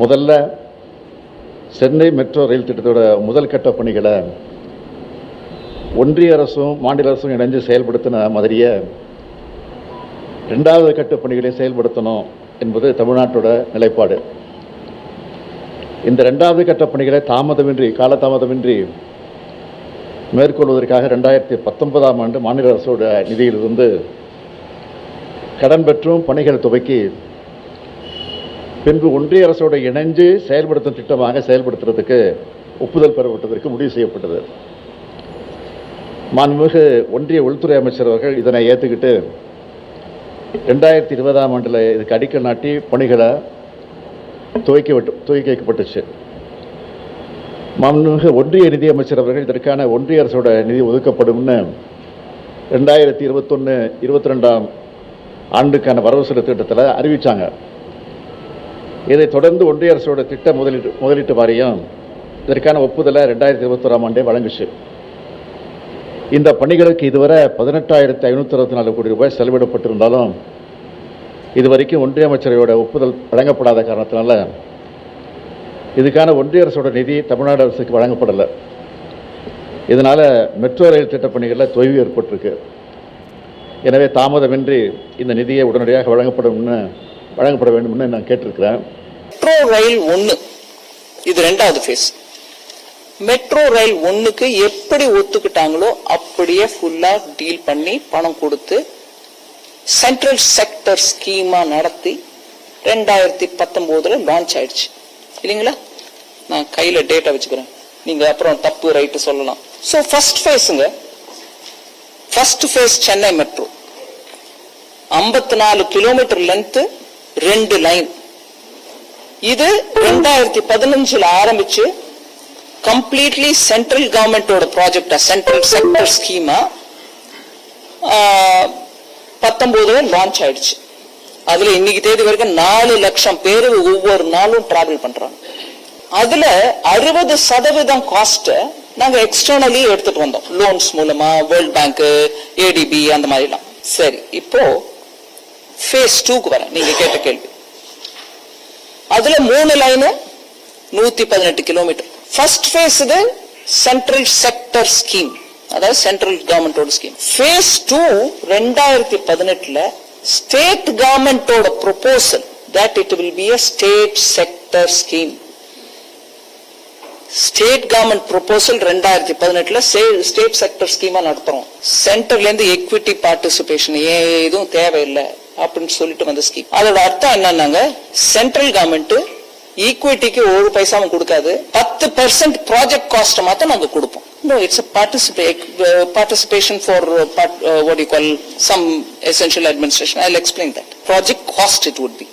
முதல்ல Chennai metro rail திட்டத்தோட முதல் கட்ட பணிகளை ஒன்றிய அரசும் மாநில அரசும் இணைஞ்சு செயல்படுத்தின மாதிரியே ரெண்டாவது கட்ட பணிகளை செயல்படுத்தணும் என்பது தமிழ்நாட்டோட நிலைப்பாடு. இந்த ரெண்டாவது கட்ட பணிகளை தாமதமின்றி காலதாமதமின்றி மேற்கொள்வதற்காக ரெண்டாயிரத்தி பத்தொன்பதாம் ஆண்டு மாநில அரசோட நிதியிலிருந்து கடன் பெற்றும் பணிகள் துவக்கி பின்பு ஒன்றிய அரசோட இணைஞ்சு செயல்படுத்தும் திட்டமாக செயல்படுத்துறதுக்கு ஒப்புதல் பெறப்பட்டதற்கு முடிவு செய்யப்பட்டது. மாண்புமிகு ஒன்றிய உள்துறை அமைச்சர் அவர்கள் இதனை ஏற்றுக்கிட்டு ரெண்டாயிரத்தி இருபதாம் ஆண்டில் இதுக்கு அடிக்கல் நாட்டி பணிகளை துவக்கி விட்டு துவக்கி வைக்கப்பட்டுச்சு. மாண்புமிகு ஒன்றிய நிதியமைச்சர் அவர்கள் இதற்கான ஒன்றிய அரசோட நிதி ஒதுக்கப்படும்னு ரெண்டாயிரத்தி இருபத்தொன்று இருபத்தி ரெண்டாம் ஆண்டுக்கான வரவு செலவு திட்டத்தில் அறிவித்தாங்க இதைத் தொடர்ந்து ஒன்றிய அரசோட திட்ட முதலீட்டு முதலீட்டு வாரியம் இதற்கான ஒப்புதலை ரெண்டாயிரத்தி இருபத்தோராம் ஆண்டே வழங்குச்சு. இந்த பணிகளுக்கு இதுவரை பதினெட்டாயிரத்தி ஐநூற்றி அறுபத்தி நாலு கோடி ரூபாய் செலவிடப்பட்டிருந்தாலும் இதுவரைக்கும் ஒன்றிய அமைச்சரையோட ஒப்புதல் வழங்கப்படாத காரணத்தினால இதுக்கான ஒன்றிய அரசோட நிதி தமிழ்நாடு அரசுக்கு வழங்கப்படலை. இதனால் மெட்ரோ ரயில் திட்டப் பணிகளில் தொய்வு ஏற்பட்டிருக்கு. எனவே தாமதமின்றி இந்த நிதியை உடனடியாக வழங்கப்படும்னு வழங்கப்பட வேண்டும்னு நான் கேட்டிருக்கிறேன். மெட்ரோ ரயில் ஒன்று இது ரெண்டாவது ஃபேஸ் மெட்ரோ ரயில் ஒன்றுக்கு எப்படி ஒத்துக்கிட்டாங்களோ அப்படியே ஃபுல்லாக டீல் பண்ணி பணம் கொடுத்து சென்ட்ரல் செக்டர் ஸ்கீமாக நடத்தி ரெண்டாயிரத்தி பத்தொம்போதில் லான்ச் ஆயிடுச்சு. இல்லைங்களா? நான் கையில் டேட்டா வச்சுக்கிறேன். நீங்கள் அப்புறம் தப்பு ரைட்டு சொல்லலாம். ஸோ ஃபர்ஸ்ட் ஃபேஸுங்க ஃபர்ஸ்ட் ஃபேஸ் சென்னை மெட்ரோ. ஐம்பத்தி நாலு கிலோமீட்டர் லென்த்து ரெண்டு லைன் இது ரெண்டாயிரத்தி பதினஞ்சுல ஆரம்பிச்சு கம்ப்ளீட்லி சென்ட்ரல் கவர்மெண்டோட ப்ராஜெக்டா சென்ட்ரல் செக்டர் ஸ்கீமா பத்தொன்பதுல லான்ச் ஆயிடுச்சு. அதுல இன்னைக்கு தேதி வரைக்கும் நாலு லட்சம் பேர் ஒவ்வொரு நாளும் டிராவல் பண்றாங்க. அதுல அறுபது சதவீதம் காஸ்ட் நாங்க எக்ஸ்டர்னலி எடுத்துட்டு வந்தோம். லோன்ஸ் மூலமா வேர்ல்ட் பேங்க் ஏடிபி அந்த மாதிரிலாம். சரி இப்போ ஃபேஸ் டூக்கு வரேன். நீங்க கேட்ட கேள்வி. அதுல மூணு லைனு நூத்தி பதினெட்டு கிலோமீட்டர் ஃபர்ஸ்ட் ஃபேஸ் இது சென்ட்ரல் செக்டர் ஸ்கீம் அதாவது சென்ட்ரல் கவர்மெண்டோட ஸ்கீம் ஃபேஸ் டூ ரெண்டாயிரத்தி பதினெட்டுல ஸ்டேட் கவர்மெண்டோட proposal that it will be a state sector scheme state government proposal ரெண்டாயிரத்தி பதினெட்டுல ஸ்டேட் செக்டர் ஸ்கீமா நடத்துறோம். சென்டர்ல இருந்து எக்விட்டி பார்ட்டிசிபேஷன் ஏதும் தேவையில்லை. அப்படின்னு சொல்லிட்டு வந்த ஸ்கீம் அதோட அர்த்தம் என்னன்னாங்க சென்ட்ரல் கவர்மெண்ட் ஈக்விட்டிக்கு ஒரு பைசாவும் கொடுக்காது பத்து பர்சன்ட் ப்ராஜெக்ட் காஸ்ட் மாத்த நாங்க கொடுப்போம் no it's participation for what you call some essential administration I explain that project cost it would be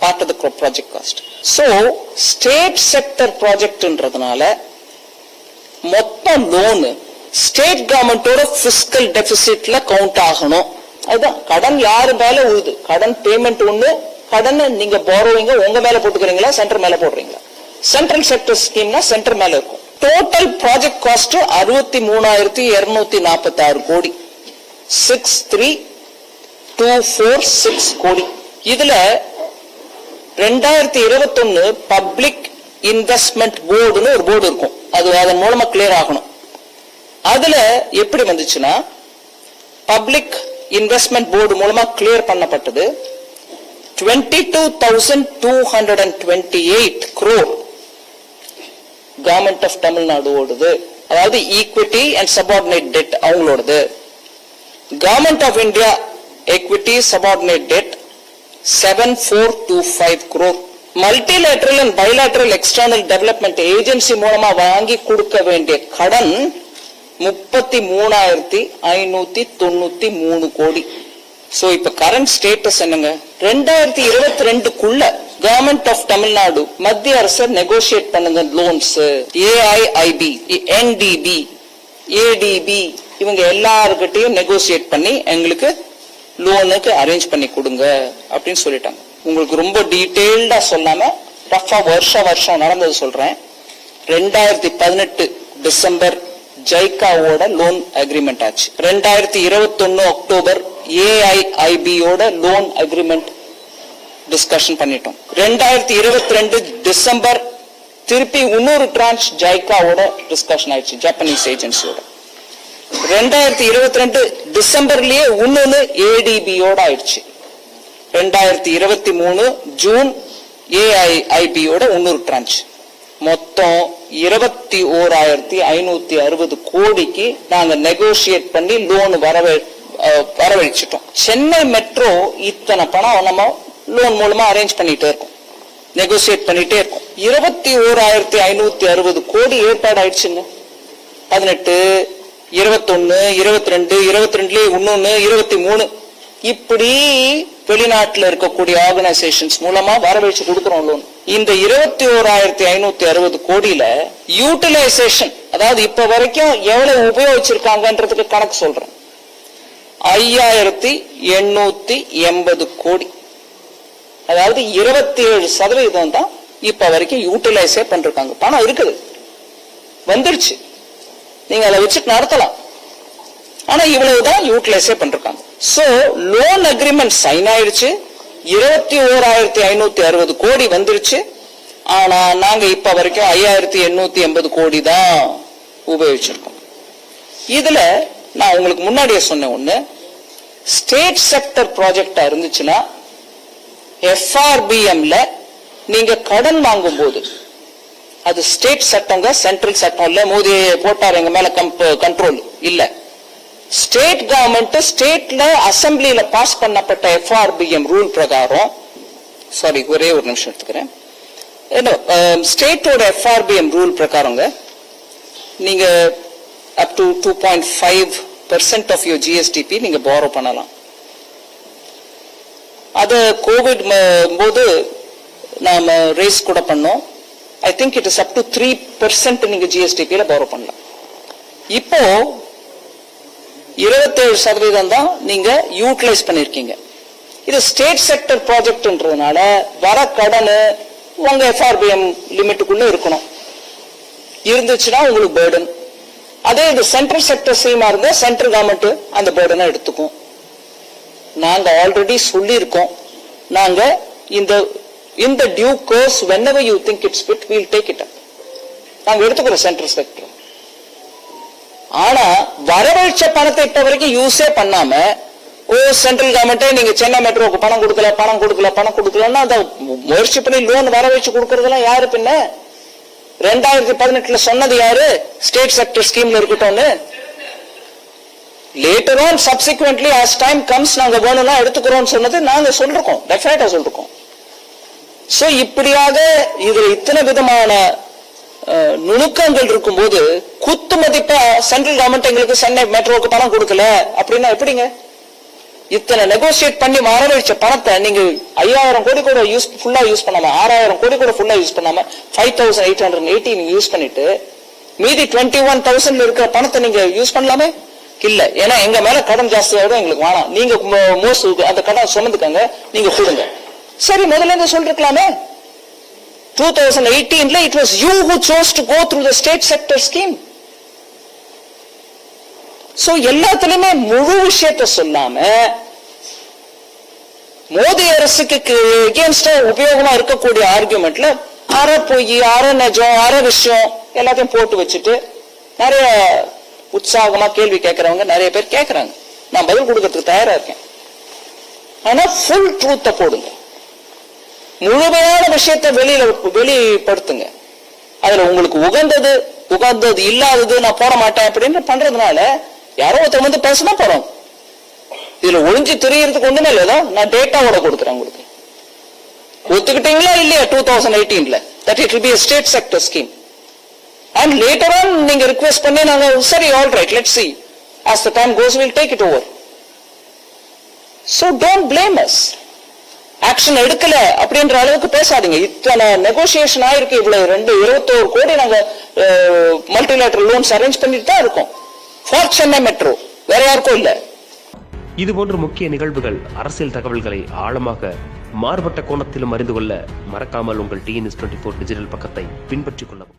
part of the project cost so state sector ப்ராஜெக்ட்ன்றதுனால மொத்தம் loan state கவர்மெண்டோட fiscal டெபிசிட்ல count ஆகணும் அதுதான் கடன் யாரு மேல உழுது கடன் பேமெண்ட் ஒண்ணு கடன் நீங்க போறவங்க உங்க மேல போட்டுக்கிறீங்களா சென்டர் மேல போடுறீங்களா? சென்ட்ரல் செக்டர் ஸ்கீம்னா சென்டர் மேல இருக்கும். டோட்டல் ப்ராஜெக்ட் காஸ்ட் அறுபத்தி மூணாயிரத்தி இருநூத்தி நாற்பத்தி ஆறு கோடி. Six three two four six கோடி. இதுல ரெண்டாயிரத்தி இருபத்தொன்னு பப்ளிக் இன்வெஸ்ட்மெண்ட் போர்டுன்னு ஒரு போர்டு இருக்கும். அது அதன் மூலமா கிளியர் ஆகணும். அதுல எப்படி வந்துச்சுன்னா பப்ளிக் இன்வெஸ்ட்மெண்ட் போர்டு மூலமா கிளியர் பண்ணப்பட்டது. Twenty two thousand two hundred and twenty eight crore government of Tamil Nadu ஓடுது. அதாவது equity and subordinate debt அவங்களோடது. Government of India equity subordinate debt seven four two five crore multilateral and bilateral external development agency மூலமா வாங்கி கொடுக்க வேண்டிய கடன் முப்பத்தி மூணாயிரத்தி ஐநூத்தி தொண்ணூத்தி மூணு கோடி. சோ இப்ப கரண்ட் ஸ்டேட்டஸ் என்னங்க? ரெண்டாயிரத்தி இருபத்தி ரெண்டுக்குள்ள கவர்மெண்ட் ஆஃப் தமிழ்நாடு மத்திய அரசு நெகோசியேட் பண்ணுங்க லோன்ஸ் ஏஐஐபி என்டிபி ஏடிபி இவங்க எல்லாருக்கிட்டையும் நெகோசியேட் பண்ணி எங்களுக்கு லோனுக்கு அரேஞ்ச் பண்ணி கொடுங்க அப்படின்னு சொல்லிட்டாங்க. உங்களுக்கு ரொம்ப டீட்டெயில்டா சொல்லாம ரஃபா வருஷம் வருஷம் நடந்தது சொல்றேன். ரெண்டாயிரத்தி பதினெட்டு டிசம்பர் ஜைகாவோட லோன் அக்ரிமெண்ட் ஆச்சு. ரெண்டாயிரத்தி இருபத்தொன்னு அக்டோபர் ஏஐஐபியோட லோன் அக்ரிமெண்ட் டிஸ்கஷன் பண்ணிட்டோம். ரெண்டாயிரத்தி இருபத்தி ரெண்டு டிசம்பர் திருப்பி இன்னொரு டிரான்ச் ஜைகாவோட டிஸ்கஷன் ஆயிடுச்சு ஜப்பானீஸ் ஏஜென்சியோட ரெண்டாயிரத்தி இருபத்தி ரெண்டு டிசம்பர்லயே இன்னொன்னு ஏடிபியோட ஆயிடுச்சு. ரெண்டாயிரத்தி இருபத்தி மூணு ஜூன் ஏஐஐபியோட இன்னொரு டிரான்ச் மொத்தம் இருபத்தி ஓராயிரத்தி ஐநூத்தி அறுபது கோடிக்கு நாங்க நெகோசியேட் பண்ணி லோன் வரவே வரவழைச்சிட்டோம். சென்னை மெட்ரோ இத்தனை பணம் நம்ம லோன் மூலமா அரேஞ்ச் பண்ணிட்டே இருக்கோம். நெகோசியேட் பண்ணிட்டே இருக்கோம். இருபத்தி ஓராயிரத்தி ஐநூத்தி அறுபது கோடி ஏற்பாடு ஆயிடுச்சுங்க பதினெட்டு இருபத்தொன்னு இருபத்தி ரெண்டு இருபத்தி ரெண்டுல இன்னொன்னு இருபத்தி மூணு. இப்படி வெளிநாட்டுல இருக்கக்கூடிய ஆர்கனைசேஷன்ஸ் மூலமா வரவழைச்சு கொடுக்குறோம் லோன் இந்த இருபத்தி ஓராயிரத்தி ஐநூத்தி அறுபது கோடியில யூட்டிலைசேஷன் அதாவது இப்ப வரைக்கும் எவ்வளவு உபயோகிச்சிருக்காங்கன்றதுக்கு கணக்கு சொல்றேன். ஐயாயிரத்தி எண்ணூத்தி எண்பது கோடி. அதாவது இருபத்தி ஏழு சதவீதம் தான் இப்ப வரைக்கும் யூட்டிலைஸே பண்றாங்க பணம் இருக்குது. வந்துருச்சு. நீங்க அதை வச்சுட்டு நடத்தலாம். ஆனா இவ்வளவுதான் யூட்டிலைஸே பண்றாங்க சோ லோன் அக்ரிமெண்ட் சைன் ஆயிடுச்சு. இருபத்தி ஓராயிரத்தி ஐநூத்தி அறுபது கோடி வந்துருச்சு. ஆனா நாங்க இப்ப வரைக்கும் ஐயாயிரத்தி எண்ணூத்தி எண்பது கோடி தான் உபயோகிச்சிருக்கோம். இதுல நான் உங்களுக்கு முன்னாடியே சொன்ன ஒண்ணு ஸ்டேட் செக்டர் ப்ராஜெக்டா இருந்துச்சுன்னா எஃப்ஆர்பிஎம்ல நீங்க கடன் வாங்கும்போது அது ஸ்டேட் சட்டங்க சென்ட்ரல் சட்டம் இல்ல மோதி போட்டார் எங்க மேல கண்ட்ரோல் இல்லை. ஸ்டேட் கவர்மெண்ட் ஸ்டேட்ல அசம்பிளியில பாஸ் பண்ணப்பட்ட எஃப்ஆர்பிஎம் ரூல் பிரகாரம் சாரி ஒரே ஒரு நிமிஷம் எடுத்துக்கிறேன். Um, ஸ்டேட்டோட எஃப்ஆர்பிஎம் ரூல் பிரகாரங்க நீங்க up to two point five percent of your GSDP நீங்க borrow பண்ணலாம். அது கோவிட் போது நாம ரேஸ் கூட பண்ணோம். I think it is up to three percent நீங்க ஜிஎஸ்டிபியில borrow பண்ணலாம். இப்போ இருபத்தேழு சதவீதம் தான் நீங்க யூட்டிலைஸ் பண்ணிருக்கீங்க. இது ஸ்டேட் செக்டர் ப்ராஜெக்ட்ன்றதுனால வர கடன் உங்க எஃப்ஆர்பிஎம் லிமிட்டுக்குள்ள இருக்கணும். இருந்துச்சுன்னா உங்களுக்கு பேர்டன் அதே இது சென்ட்ரல் செக்டர் ஸ்கீமா இருந்தா சென்ட்ரல் கவர்மெண்ட் அந்த பேர்டனை எடுத்துக்கும். நாங்க ஆல்ரெடி சொல்லியிருக்கோம். நாங்க இந்த இந்த due course whenever you think it's fit we'll take it நாங்க எடுத்துக்கிறோம் சென்ட்ரல் செக்டர் ஆனா வரவழைச்ச பணத்தை இப்ப வரைக்கும் யூஸே பண்ணாம ஓ சென்ட்ரல் கவர்மெண்ட்டே நீங்க சென்னை மெட்ரோக்கு பணம் கொடுக்கல பணம் கொடுக்கல பணம் கொடுக்கலன்னா அந்த முயற்சி பண்ணி லோன் வரவழைச்சு கொடுக்கறதெல்லாம் யாரு பின்ன? ரெண்டாயிரத்தி பதினெட்டுல சொன்னது யாரு? ஸ்டேட் செக்டர் ஸ்கீம்ல இருக்கட்டும்னு. Later on subsequently as time comes நாங்க வேணும்னா எடுத்துக்கிறோம் சொன்னது நாங்க சொல்லிருக்கோம் டெஃபினட்டா சொல்லிருக்கோம் சோ இப்படியாக இதுல இத்தனை விதமான நுணுக்கங்கள் இருக்கும்போது குத்து மதிப்பா சென்ட்ரல் கவர்மெண்ட் எங்களுக்கு சென்னை மெட்ரோக்கு பணம் கொடுக்கல. அப்படின்னா எப்படிங்க? இத்தனை நெகோசியேட் பண்ணி வரவழைச்ச பணத்தை நீங்க ஐயாயிரம் கோடி கூட யூஸ் ஃபுல்லா யூஸ் பண்ணாம ஆறாயிரம் கோடி கூட ஃபுல்லா யூஸ் பண்ணாம five thousand eight hundred eighty நீங்க யூஸ் பண்ணிட்டு மீதி டுவெண்ட்டி ஒன் தௌசண்ட்ல இருக்கிற பணத்தை நீங்க யூஸ் பண்ணலாமே? இல்ல. ஏன்னா எங்க மேல கடன் ஜாஸ்தியாக எங்களுக்கு வேணாம். நீங்க மோஸ்ட் அந்த கடன் சுமந்துக்கங்க நீங்க கொடுங்க. சரி முதல்ல இருந்து சொல்லிருக்கலாமே? Two thousand எயிட்டீன்ல it was you who chose to go through the state sector scheme so எல்லாத்துலயுமே முழு விஷயத்த சொல்லாம மோடி அரசுக்கு எகேன்ஸ்டா உபயோகமா இருக்கக்கூடிய ஆர்குமெண்ட்ல அற பொய் அற நஜம் அற விஷயம் எல்லாத்தையும் போட்டு வச்சுட்டு நிறைய உற்சாகமா கேள்வி கேட்கறவங்க நிறைய பேர் கேட்கறாங்க. நான் பதில் கொடுக்கறதுக்கு தயாரா இருக்கேன். ஆனா ஃபுல் ட்ரூத்தை போடுங்க. முழுமையான விஷயத்தை வெளியில வெளிப்படுத்துங்க. அதுல உங்களுக்கு உகந்தது உகந்தது இல்லாதது நான் போட மாட்டேன் அப்படின்னு பண்றதுனால யாரோ ஒருத்தர் வந்து பேசதான் போறோம். இதுல ஒளிஞ்சு தெரியறதுக்கு ஒண்ணுமே இல்லதோ நான் டேட்டாவோட கொடுக்குறேன் உங்களுக்கு. ஒத்துக்கிட்டீங்களா இல்லையா two thousand எயிட்டீன்ல that it be state sector scheme and later on நீங்க ரிக்வெஸ்ட் பண்ணி நாங்க சரி all right let see as the time goes will take it over so don't blame us action எடுக்கல அப்படின்ற அளவுக்கு பேசாதீங்க. இத்தனை நெகோசியேஷன் ஆயிருக்கு. இவ்வளவு ரெண்டு இருபத்தோரு கோடி நாங்க மல்டிலேட்டர் லோன்ஸ் அரேஞ்ச் பண்ணிட்டு தான் இருக்கோம். ஃபார் சென்னை மெட்ரோ வேற யாருக்கும் இல்ல. இதுபோன்ற முக்கிய நிகழ்வுகள் அரசியல் தகவல்களை ஆழமாக மாறுபட்ட கோணத்திலும் அறிந்து கொள்ள மறக்காமல் உங்கள் டிஎன்எஸ் டுவெண்ட்டி ஃபோர் டிஜிட்டல் பக்கத்தை பின்பற்றிக் கொள்ளவும்.